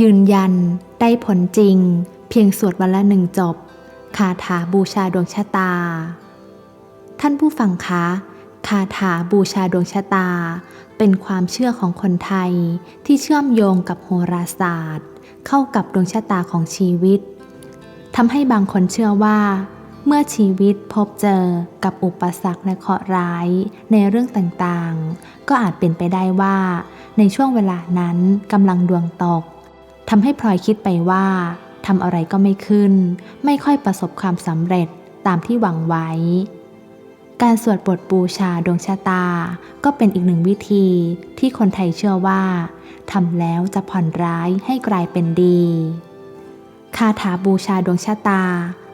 ยืนยันได้ผลจริง เพียงสวดวันละหนึ่งจบคาถาบูชาดวงชะตา ท่านผู้ฟังคะคาถาบูชาดวงชะตา เป็นความเชื่อของคนไทยที่เชื่อมโยงกับโหราศาสตร์ เข้ากับดวงชะตาของชีวิตทำให้บางคนเชื่อว่า เมื่อชีวิตพบเจอกับอุปสรรคและเคราะห์ร้ายในเรื่องต่างๆ ก็อาจเป็นไปได้ว่า ในช่วงเวลานั้นกำลังดวงตก ทำให้พลอยคิดไปว่าทำอะไรก็ไม่ขึ้น ไม่ค่อยประสบความสำเร็จตามที่หวังไว้ การสวดบทบูชาดวงชะตา ก็เป็นอีกหนึ่งวิธีที่คนไทยเชื่อว่าทำแล้วจะผ่อนร้ายให้กลายเป็นดี คาถาบูชาดวงชะตา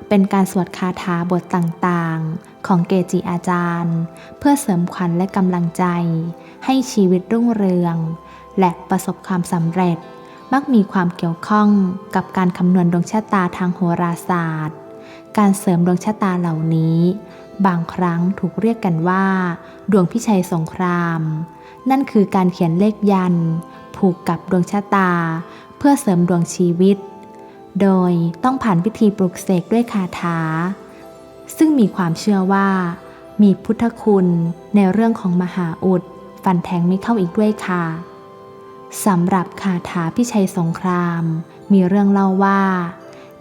เป็นการสวดคาถาบทต่างๆ ของเกจิอาจารย์ เพื่อเสริมขวัญและกำลังใจ ให้ชีวิตรุ่งเรือง และประสบความสำเร็จ มักมีความเกี่ยวข้องกับการคำนวณดวงชะตาทางโหราศาสตร์ การเสริมดวงชะตาเหล่านี้ บางครั้งถูกเรียกกันว่า ดวงพิชัยสงคราม นั่นคือการเขียนเลขยัน ผูกกับดวงชะตา เพื่อเสริมดวงชีวิต โดยต้องผ่านพิธีปลุกเสกด้วยคาถา ซึ่งมีความเชื่อว่า มีพุทธคุณในเรื่องของมหาอุดฟันแทงไม่เข้าอีกด้วยค่ะ สำหรับคาถาพิชัยสงคราม มีเรื่องเล่าว่า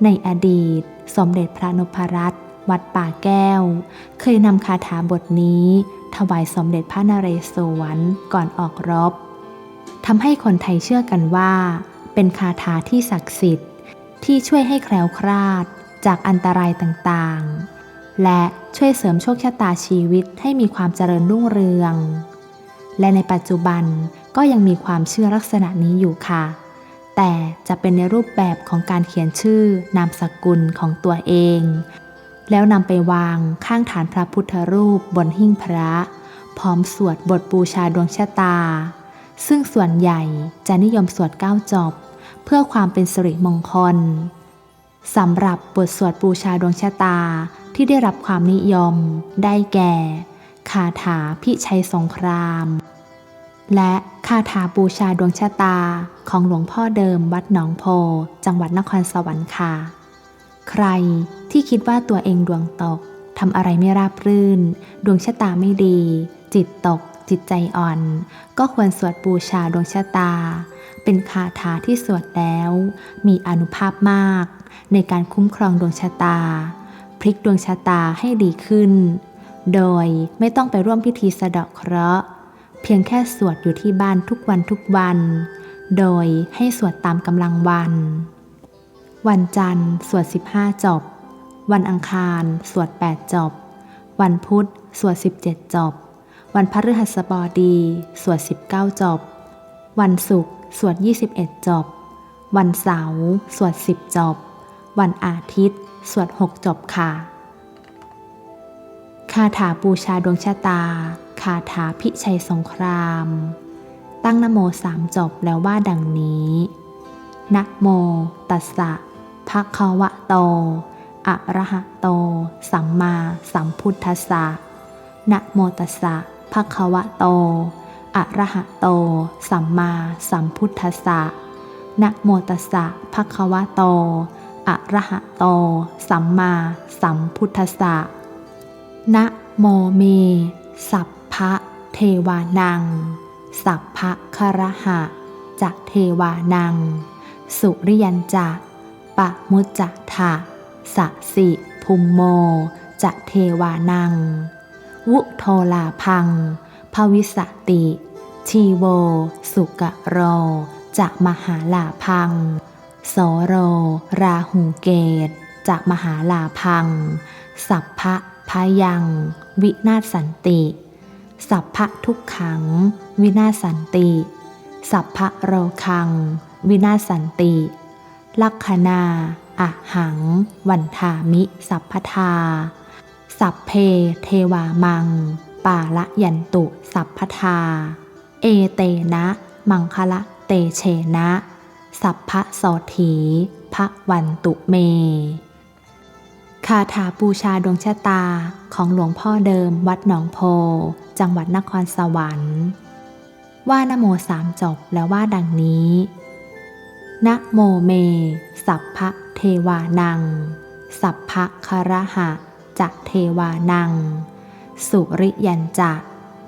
ในอดีต สมเด็จพระนพรัตน์วัดป่าแก้ว เคยนำคาถาบทนี้ ถวายสมเด็จพระนเรศวรก่อนออกรบทำให้คนไทยเชื่อกันว่า เป็นคาถาที่ศักดิ์สิทธิ์ ที่ช่วยให้แคล้วคลาดจากอันตรายต่างๆ และช่วยเสริมโชคชะตาชีวิตให้มีความเจริญรุ่งเรือง และในปัจจุบัน ก็ยังมีความเชื่อลักษณะนี้อยู่ค่ะ แต่จะเป็นในรูปแบบของการเขียนชื่อนามสกุลของตัวเอง แล้วนำไปวางข้างฐานพระพุทธรูปบนหิ้งพระ พร้อมสวดบทบูชาดวงชะตา ซึ่งส่วนใหญ่จะนิยมสวดเก้าจบ เพื่อความเป็นสิริมงคลสำหรับบทสวดบูชาดวงชะตาที่ได้รับความนิยม ได้แก่ คาถาพิชัยสงคราม และคาถาบูชาดวงชะตาของหลวงพ่อเดิมวัดหนองโพ จังหวัดนครสวรรค์ค่ะ ใครที่คิดว่าตัวเองดวงตกทำอะไรไม่ราบรื่น ดวงชะตาไม่ดี จิตตก จิตใจอ่อน ก็ควรสวดบูชาดวงชะตา เป็นคาถาที่สวดแล้ว มีอนุภาพมาก ในการคุ้มครองดวงชะตา พลิกดวงชะตาให้ดีขึ้น โดยไม่ต้องไปร่วมพิธีสะเดาะเคราะห์ เพียงแค่สวดอยู่ที่บ้านทุกวันทุกวัน โดยให้สวดตามกำลังวัน วันจันทร์สวด 15 จบ วันอังคาร สวด 8 จบ วันพุธ สวด 17 จบ วันพฤหัสบดี สวด 19 จบ วันศุกร์สวด 21 จบ วันเสาร์สวด 10 จบ วันอาทิตย์ สวด 6 จบค่ะ คาถาบูชาดวงชะตา คาถาพิชัยสงคราม ตั้งนโมสามจบแล้วว่าดังนี้นะโมตัสสะภะคะวะโต อะระหะโต สัมมาสัมพุทธัสสะนะโมตัสสะภะคะวะโต อะระหะโต สัมมาสัมพุทธัสสะนะโมตัสสะภะคะวะโต อะระหะโต สัมมาสัมพุทธัสสะนะโมเม สัพ พะเทวานัง สัพพะคารหะจะเทวานัง สุริยันจะปะมุจจะทะสะสิภุมโมจะเทวานัง วุโทลาพัง ภวิสติ ชีโว สุกะโรจะมหาลาพังโสโร ราหูเกตจะมหาลาพัง สัพพะพายัง วินาศสันติ สัพพะทุกขัง วินาศสันติ สัพพะโรคัง วินาศสันติ ลักขณาอะหัง วันทามิ สัพพทา สัพเพเทวามัง ปาละยันตุ สัพพทา เอเตนะ มังคละเตเชนะ สัพพะโสถีพระวันตุเม คาถาบูชาดวงชะตาของหลวงพ่อเดิมวัดหนองโพ จังหวัดนครสวรรค์ ว่านโมสามจบแล้วว่าดังนี้นะโมเม สัพพะเทวานัง สัพพะคารหะจะเทวานัง สุริยันจะ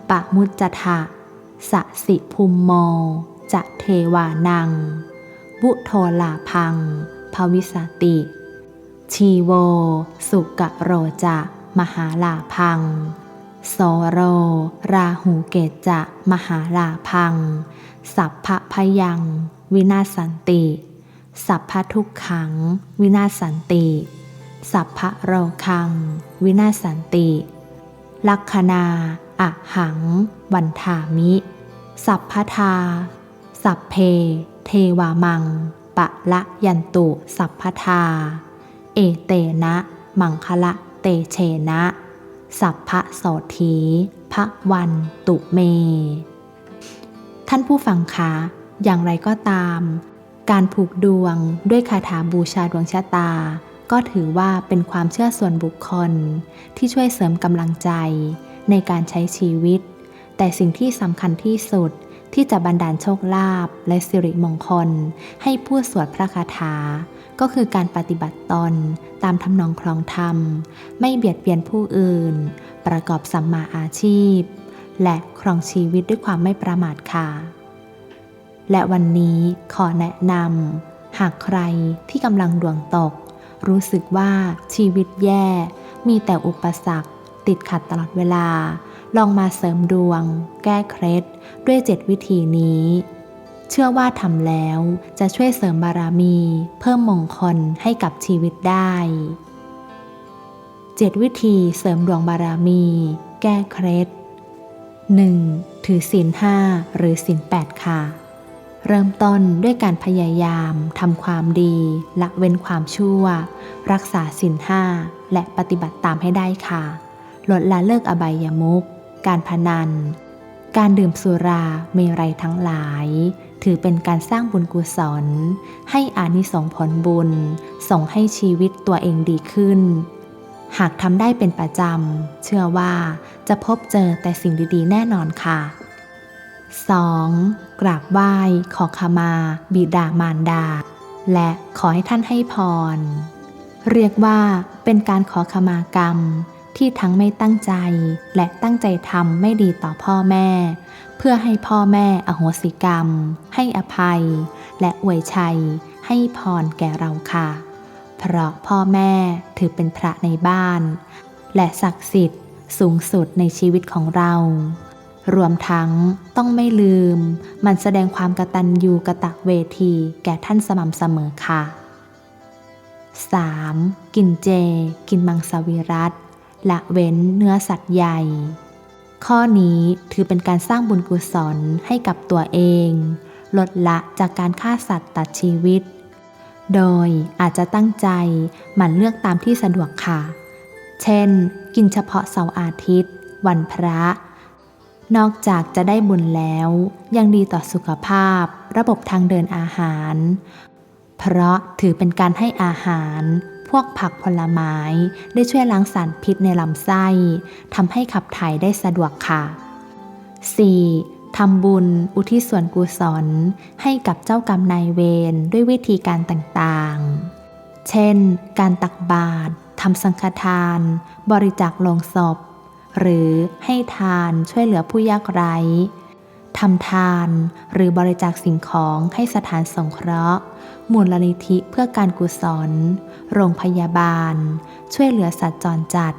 ปะมุจจทะสะสิภูมโม จะเทวานังบุโทลาพัง ภวิสติ ชีโว สุกโรจะ มหาลาพัง โสโร ราหูเกจจะ มหาลาพัง สัพพะพยัง วินาศสันติ สัพพะทุกขัง วินาศสันติ สัพพะโรคัง วินาศสันติ ลัคนาอะหัง วันถามิ สัพพทา สัพเพ เทวามัง ปะละยันตุ สัพพทา เอเตนะ มังคละเตเชนะ สัพพะโสธีพระวันตุเม ท่านผู้ฟังคะ อย่างไรก็ตาม การผูกดวงด้วยคาถาบูชาดวงชะตา ก็ถือว่าเป็นความเชื่อส่วนบุคคล ที่ช่วยเสริมกำลังใจในการใช้ชีวิต แต่สิ่งที่สำคัญที่สุดที่จะบันดาลโชคลาภและสิริมงคล ให้ผู้สวดพระคาถา ก็คือการปฏิบัติตนตามทำนองคลองธรรม ไม่เบียดเบียนผู้อื่น ประกอบสัมมาอาชีพ และครองชีวิตด้วยความไม่ประมาทค่ะและวันนี้ขอแนะนำหากใครที่กำลังดวงตก รู้สึกว่าชีวิตแย่ มีแต่อุปสรรค ติดขัดตลอดเวลา ลองมาเสริมดวง แก้เคล็ดด้วยเจ็ดวิธีนี้ เชื่อว่าทำแล้วจะช่วยเสริมบารมี เพิ่มมงคลให้กับชีวิตได้เจ็ดวิธีเสริมดวงบารมี แก้เคล็ด 1. ถือศีลห้าหรือศีลแปดค่ะ เริ่มต้นด้วยการพยายามทำความดีละเว้นความชั่ว รักษาศีลห้าและปฏิบัติตามให้ได้ค่ะ ลดละเลิกอบายามุขการพนัน การดื่มสุราเมรัยทั้งหลาย ถือเป็นการสร้างบุญกุศล ให้อานิสงผลบุญ ส่งให้ชีวิตตัวเองดีขึ้น หากทำได้เป็นประจำ เชื่อว่าจะพบเจอแต่สิ่งดีๆ แน่นอนค่ะ 2. กราบไหว้ ขอขมา บิดามารดา และขอให้ท่านให้พร เรียกว่าเป็นการขอขมากรรมที่ทั้งไม่ตั้งใจและตั้งใจทำไม่ดีต่อพ่อแม่ เพื่อให้พ่อแม่อโหสิกรรม ให้อภัย และอวยชัย ให้พรแก่เราค่ะ เพราะพ่อแม่ถือเป็นพระในบ้าน และศักดิ์สิทธิ์สูงสุดในชีวิตของเรา รวมทั้งต้องไม่ลืม มันแสดงความกตัญญูกะตะเวทีแก่ท่านสม่ำเสมอค่ะ 3. กินเจ กินมังสวิรัตละเว้นเนื้อสัตว์ใหญ่ ข้อนี้ถือเป็นการสร้างบุญกุศลให้กับตัวเอง ลดละจากการฆ่าสัตว์ตัดชีวิต โดยอาจจะตั้งใจหมั่นเลือกตามที่สะดวกค่ะ เช่น กินเฉพาะเสาร์อาทิตย์ วันพระ นอกจากจะได้บุญแล้ว ยังดีต่อสุขภาพ ระบบทางเดินอาหาร เพราะถือเป็นการให้อาหาร พวกผักผลไม้ได้ช่วยล้างสารพิษในลำไส้ทำให้ขับถ่ายได้สะดวกค่ะ 4. ทำบุญ อุทิศส่วนกุศล ให้กับเจ้ากรรมนายเวรด้วยวิธีการต่างๆ เช่น การตักบาตรทำสังฆทาน บริจาคลงศพ หรือให้ทานช่วยเหลือผู้ยากไร้ ทำทาน หรือบริจาคสิ่งของให้สถานสงเคราะห์ มูลนิธิเพื่อการกุศล โรงพยาบาล ช่วยเหลือสัตว์จรจัด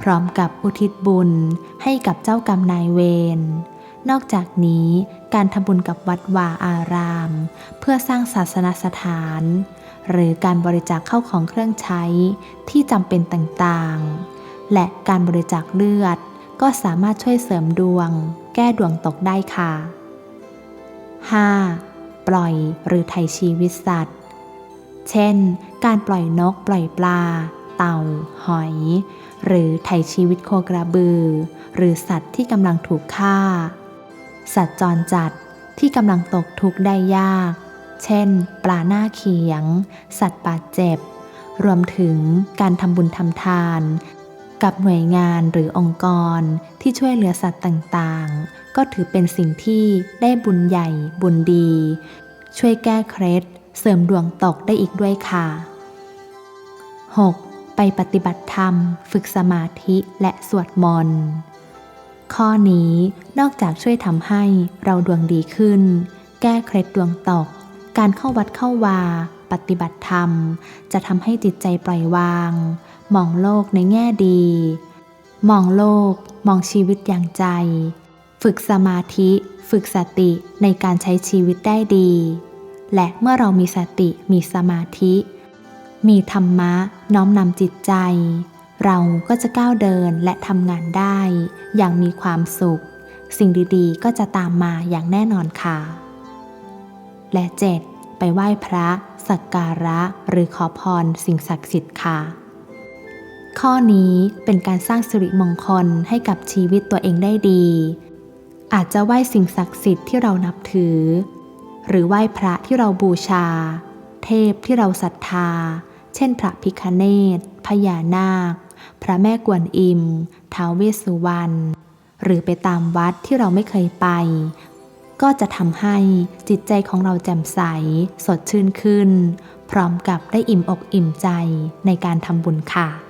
พร้อมกับอุทิศบุญให้กับเจ้ากรรมนายเวร นอกจากนี้การทำบุญกับวัดวาอาราม เพื่อสร้างศาสนสถาน หรือการบริจาคเข้าของเครื่องใช้ที่จำเป็นต่างๆ และการบริจาคเลือดก็สามารถช่วยเสริมดวงแก้ดวงตกได้ค่ะ 5. ปล่อยหรือไถ่ชีวิตสัตว์ เช่น การปล่อยนกปล่อยปลา เต่า หอย หรือไถ่ชีวิตโคกระบือ หรือสัตว์ที่กำลังถูกฆ่า สัตว์จรจัดที่กำลังตกทุกข์ได้ยาก เช่น ปลาหน้าเขียง สัตว์บาดเจ็บ รวมถึงการทำบุญทำทาน กับหน่วยงานหรือองค์กรที่ช่วยเหลือสัตว์ต่างๆ ก็ถือเป็นสิ่งที่ได้บุญใหญ่ บุญดี ช่วยแก้เคล็ดเสริมดวงตกได้อีกด้วยค่ะ 6. ไปปฏิบัติธรรม ฝึกสมาธิและสวดมนต์ข้อนี้นอกจากช่วยทำให้เราดวงดีขึ้น แก้เคล็ดดวงตก การเข้าวัดเข้าวา ปฏิบัติธรรม จะทำให้จิตใจปล่อยวาง มองโลกในแง่ดี มองโลก มองชีวิตอย่างใจ ฝึกสมาธิ ฝึกสติในการใช้ชีวิตได้ดี และเมื่อเรามีสติมีสมาธิ มีธรรมะน้อมนำจิตใจ เราก็จะก้าวเดินและทำงานได้ อย่างมีความสุข สิ่งดีๆ ก็จะตามมาอย่างแน่นอนค่ะ และ 7. ไปไหว้พระสักการะหรือขอพรสิ่งศักดิ์สิทธิ์ค่ะ ข้อนี้เป็นการสร้างสิริมงคลให้กับชีวิตตัวเองได้ดี อาจจะไหว้สิ่งศักดิ์สิทธิ์ที่เรานับถือ หรือไหว้พระที่เราบูชา เทพที่เราศรัทธา เช่น พระพิคเนตพญานาค พระแม่กวนอิมท้าวเวสสุวรรณ หรือไปตามวัดที่เราไม่เคยไป ก็จะทำให้จิตใจของเราแจ่มใส สดชื่นขึ้น พร้อมกับได้อิ่มอกอิ่มใจในการทำบุญค่ะ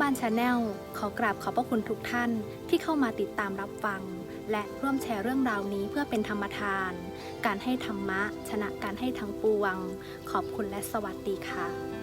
บ้านชาแนลขอกราบขอบพระคุณทุกท่านที่เข้ามาติดตามรับฟัง และร่วมแชร์เรื่องราวนี้เพื่อเป็นธรรมทาน การให้ธรรมะ ชนะการให้ทั้งปวง ขอบคุณและสวัสดีค่ะ